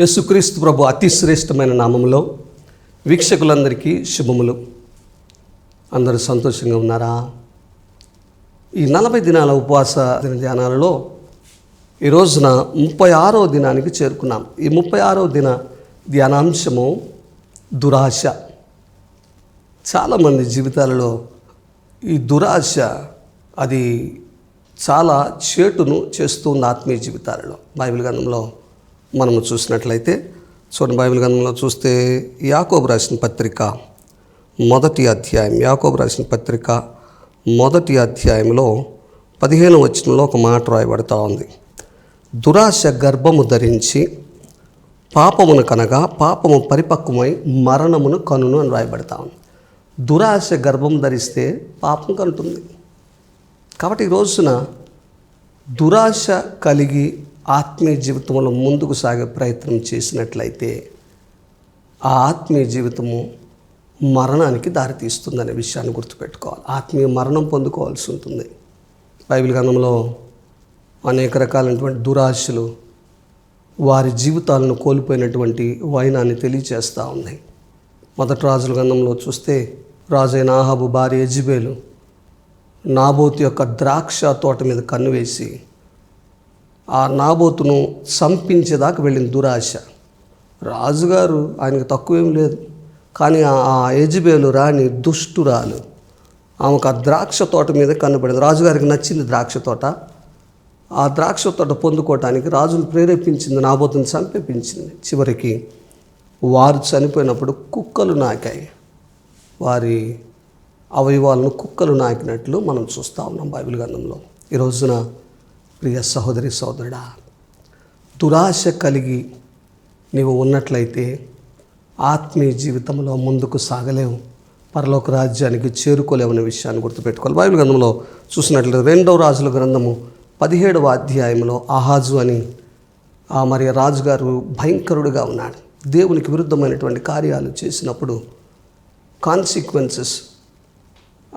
యేసుక్రీస్తు ప్రభు అతి శ్రేష్టమైన నామంలో వీక్షకులందరికీ శుభములు. అందరూ సంతోషంగా ఉన్నారా? ఈ నలభై దినాల ఉపవాస దిన ధ్యానాలలో ఈ రోజున ముప్పై ఆరో దినానికి చేరుకున్నాం. ఈ ముప్పై ఆరో దిన ధ్యానాంశము దురాశ. చాలామంది జీవితాలలో ఈ దురాశ అది చాలా చేటును చేస్తుంది ఆత్మీయ జీవితాలలో బైబిల్ గ్రంథంలో మనము చూసినట్లయితే చూడండి బైబిల్ గ్రంథంలో చూస్తే యాకోబు రాసిన పత్రిక మొదటి అధ్యాయం. యాకోబు రాసిన పత్రిక మొదటి అధ్యాయంలో పదిహేను వచనంలో ఒక మాట రాయబడతా ఉంది. దురాశ గర్భము ధరించి పాపమును కనగా పాపము పరిపక్వమై మరణమును కనును అని రాయబడతా ఉంది. దురాశ గర్భం ధరిస్తే పాపం కంటుంది కాబట్టి ఈ రోజున దురాశ కలిగి ఆత్మీయ జీవితంలో ముందుకు సాగే ప్రయత్నం చేసినట్లయితే ఆ ఆత్మీయ జీవితము మరణానికి దారితీస్తుందనే విషయాన్ని గుర్తుపెట్టుకోవాలి. ఆత్మీయ మరణం పొందుకోవాల్సి ఉంటుంది. బైబిల్ గ్రంథంలో అనేక రకాలైనటువంటి దురాశలు వారి జీవితాలను కోల్పోయినటువంటి వైనాన్ని తెలియజేస్తూ ఉన్నాయి. మొదటి రాజుల గంధంలో చూస్తే రాజైన ఆహాబు భార్య ఎజిబేలు నాబోతు యొక్క ద్రాక్ష తోట మీద కన్ను వేసి ఆ నాబోతును చంపించేదాకా వెళ్ళింది దురాశ. రాజుగారు ఆయనకు తక్కువేం లేదు. కానీ ఆ- ఆ రాణి దుష్టురాలు. ఆమెకు ఆ ద్రాక్ష తోట మీద కనబడింది. రాజుగారికి నచ్చింది ద్రాక్ష తోట. ఆ ద్రాక్ష తోట పొందుకోవటానికి రాజును ప్రేరేపించింది నాబోతుని చంపేపించింది చివరికి వారు చనిపోయినప్పుడు కుక్కలు నాకాయి. వారి అవయవాలను కుక్కలు నాకినట్లు మనం చూస్తూ ఉన్నాం బైబిల్ గ్రంథంలో. ఈ రోజున ప్రియ సహోదరి సోదరుడా దురాశ కలిగి నీవు ఉన్నట్లయితే ఆత్మీయ జీవితంలో ముందుకు సాగలేవు పరలోక రాజ్యానికి చేరుకోలేవనే విషయాన్ని గుర్తుపెట్టుకోవాలి. బైబిల్ గ్రంథంలో చూసినట్లయితే రెండవ రాజుల గ్రంథము పదిహేడవ అధ్యాయంలో ఆహాజు అని ఆ మరి రాజుగారు భయంకరుడుగా ఉన్నాడు. దేవునికి విరుద్ధమైనటువంటి కార్యాలు చేసినప్పుడు కాన్సిక్వెన్సెస్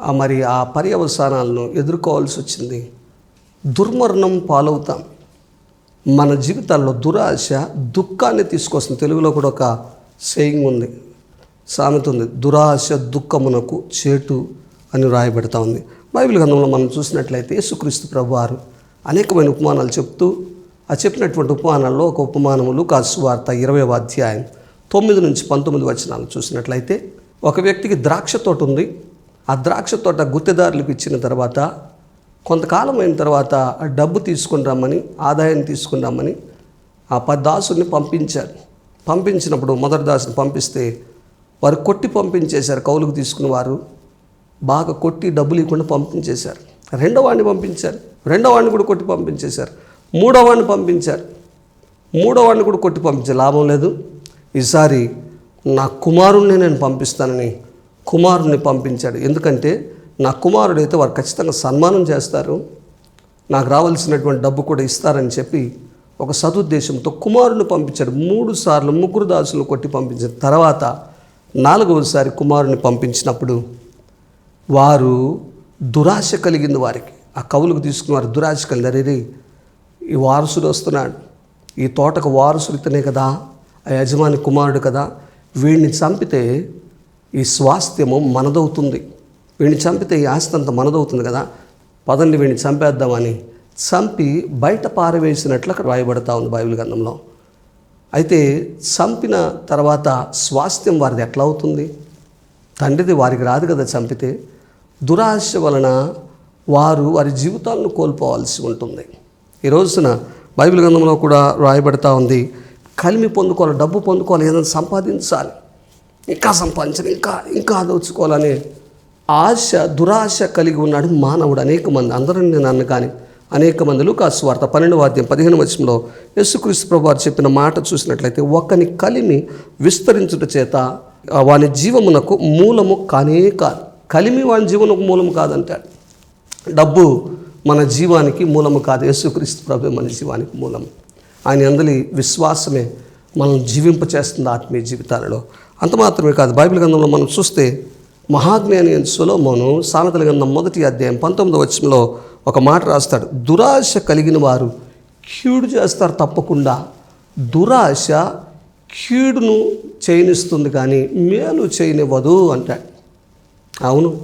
ఆ మరి ఆ పర్యవసానాలను ఎదుర్కోవాల్సి వచ్చింది. దుర్మరణం పాలవుతాం. మన జీవితాల్లో దురాశ దుఃఖాన్ని తీసుకొస్తుంది. తెలుగులో కూడా ఒక సేయింగ్ ఉంది. సామెత ఉంది. దురాశ దుఃఖమునకు చేటు అని రాయబడతా ఉంది. బైబిల్ గ్రంథంలో మనం చూసినట్లయితే యేసుక్రీస్తు ప్రభువారు అనేకమైన ఉపమానాలు చెప్తూ ఆ చెప్పినటువంటి ఉపమానాల్లో ఒక ఉపమానములు కాసు వార్త ఇరవై అధ్యాయం తొమ్మిది నుంచి పంతొమ్మిది వచనాలు చూసినట్లయితే ఒక వ్యక్తికి ద్రాక్ష తోట ఉంది. ఆ ద్రాక్ష తోట గుత్తెదారులకు ఇచ్చిన తర్వాత కొంతకాలం అయిన తర్వాత డబ్బు తీసుకుని రమ్మని ఆదాయం తీసుకుని రమ్మని ఆ పది దాసుని పంపించారు. పంపించినప్పుడు మొదటి దాసుని పంపిస్తే వారు కొట్టి పంపించేశారు కౌలుకు తీసుకున్న వారు బాగా కొట్టి డబ్బులు ఇవ్వకుండా పంపించేశారు. రెండో వాడిని పంపించారు. రెండో వాడిని కూడా కొట్టి పంపించేశారు. మూడో వాడిని పంపించారు. మూడో వాడిని కూడా కొట్టి పంపించే లాభం లేదు. ఈసారి నా కుమారుణ్ణి నేను పంపిస్తానని కుమారుణ్ణి పంపించాడు. ఎందుకంటే నా కుమారుడైతే వారు ఖచ్చితంగా సన్మానం చేస్తారు. నాకు రావాల్సినటువంటి డబ్బు కూడా ఇస్తారని చెప్పి ఒక సదుద్దేశంతో కుమారుని పంపించాడు. మూడు సార్లు ముగ్గురు దాసులు కొట్టి పంపించిన తర్వాత నాలుగవసారి కుమారుని పంపించినప్పుడు వారు దురాశ కలిగింది వారికి. ఆ కవులకు తీసుకున్న వారు దురాశ కలిగారు రే, ఈ వారసుడు వస్తున్నాడు. ఈ తోటకు వారసుడు ఇతనే కదా. ఆ యజమాని కుమారుడు కదా. వీడిని చంపితే ఈ స్వాస్థ్యము మనదవుతుంది. వీడిని చంపితే ఈ ఆస్తి అంత మనదవుతుంది కదా. పదండి వీడిని చంపేద్దామని. చంపి బయట పారవేసినట్లు అక్కడ రాయబడతా ఉంది బైబిల్ గ్రంథంలో. అయితే చంపిన తర్వాత స్వాస్థ్యం వారిది ఎట్లా అవుతుంది? తండ్రిది వారికి రాదు కదా చంపితే. దురాశ వలన వారు వారి జీవితాలను కోల్పోవాల్సి ఉంటుంది. ఈ రోజున బైబిల్ గ్రంథంలో కూడా రాయబడతా ఉంది కలిమి పొందుకోవాలి డబ్బు పొందుకోవాలి ఏదైనా సంపాదించాలి ఇంకా సంపాదించాలి ఇంకా ఇంకా దోచుకోవాలనే ఆశ దురాశ కలిగి ఉన్నాడు మానవుడు అనేక మంది. అందరూ నేను అన్న కానీ అనేక మంది. లూకాసు వార్త పన్నెండు వాద్యం పదిహేను వచనంలో యేసుక్రీస్తు ప్రభువారు చెప్పిన మాట చూసినట్లయితే ఒకని కలిమి విస్తరించుట చేత వాని జీవమునకు మూలము కానే కాదు. కలిమి వాని జీవనకు మూలము కాదంటాడు. డబ్బు మన జీవానికి మూలము కాదు. యేసుక్రీస్తు ప్రభు మన జీవానికి మూలము. ఆయన అందలి విశ్వాసమే మనం జీవింపచేస్తుంది ఆత్మీయ జీవితాలలో. అంత మాత్రమే కాదు. బైబిల్ గ్రంథంలో మనం చూస్తే మహాజ్ఞాని అయిన సొలొమోను సామెతల గ్రంథం మొదటి అధ్యాయం పంతొమ్మిదో వచ్చంలో ఒక మాట రాస్తాడు. దురాశ కలిగిన వారు కీడు చేస్తారు తప్పకుండా. దురాశ కీడును చేయనిస్తుంది కానీ మేలు చేయనివ్వదు అంటాడు. అవును.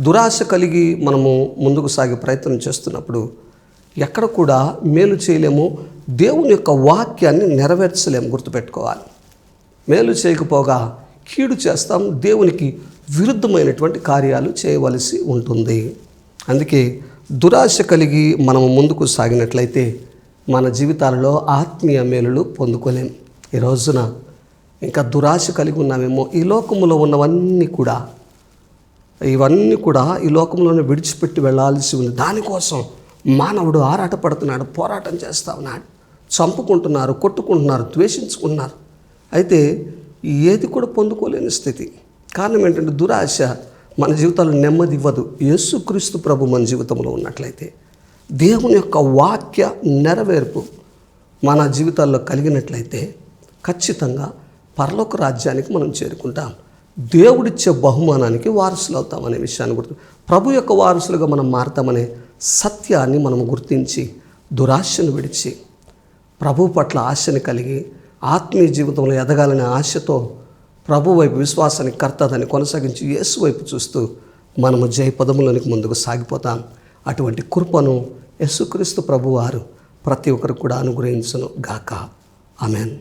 దురాశ కలిగి మనము ముందుకు సాగే ప్రయత్నం చేస్తున్నప్పుడు ఎక్కడ కూడా మేలు చేయలేము. దేవుని యొక్క వాక్యాన్ని నెరవేర్చలేము గుర్తుపెట్టుకోవాలి. మేలు చేయకపోగా కీడు చేస్తాం. దేవునికి విరుద్ధమైనటువంటి కార్యాలు చేయవలసి ఉంటుంది. అందుకే దురాశ కలిగి మనము ముందుకు సాగినట్లయితే మన జీవితాలలో ఆత్మీయ మేలులు పొందుకోలేం. ఈ రోజున ఇంకా దురాశ కలిగి ఉన్నామేమో ఈ లోకంలో ఉన్నవన్నీ కూడా ఇవన్నీ కూడా ఈ లోకంలోనే విడిచిపెట్టి వెళ్ళాల్సి ఉంది. దానికోసం మానవుడు ఆరాటపడుతున్నాడు పోరాటం చేస్తా ఉన్నాడు. చంపుకుంటున్నారు కొట్టుకుంటున్నారు ద్వేషించుకుంటున్నారు. అయితే ఏది కూడా పొందుకోలేని స్థితి. కారణం ఏంటంటే దురాశ మన జీవితాల్లో నెమ్మది ఇవ్వదు. యేసుక్రీస్తు ప్రభు మన జీవితంలో ఉన్నట్లయితే దేవుని యొక్క వాక్య నెరవేర్పు మన జీవితాల్లో కలిగినట్లయితే ఖచ్చితంగా పరలోక రాజ్యానికి మనం చేరుకుంటాం. దేవుడిచ్చే బహుమానానికి వారసులు అవుతామనే విషయాన్ని గుర్తు ప్రభు యొక్క వారసులుగా మనం మారతామనే సత్యాన్ని మనం గుర్తించి దురాశను విడిచి ప్రభు పట్ల ఆశని కలిగి ఆత్మీయ జీవితంలో ఎదగాలనే ఆశతో ప్రభు వైపు విశ్వాసాన్ని కర్తదని కొనసాగించి యేసు వైపు చూస్తూ మనము జయ పదములోనికి ముందుకు సాగిపోతాం. అటువంటి కృపను యేసుక్రీస్తు ప్రభువారు ప్రతి ఒక్కరు కూడా అనుగ్రహించను గాక. ఆమెన్.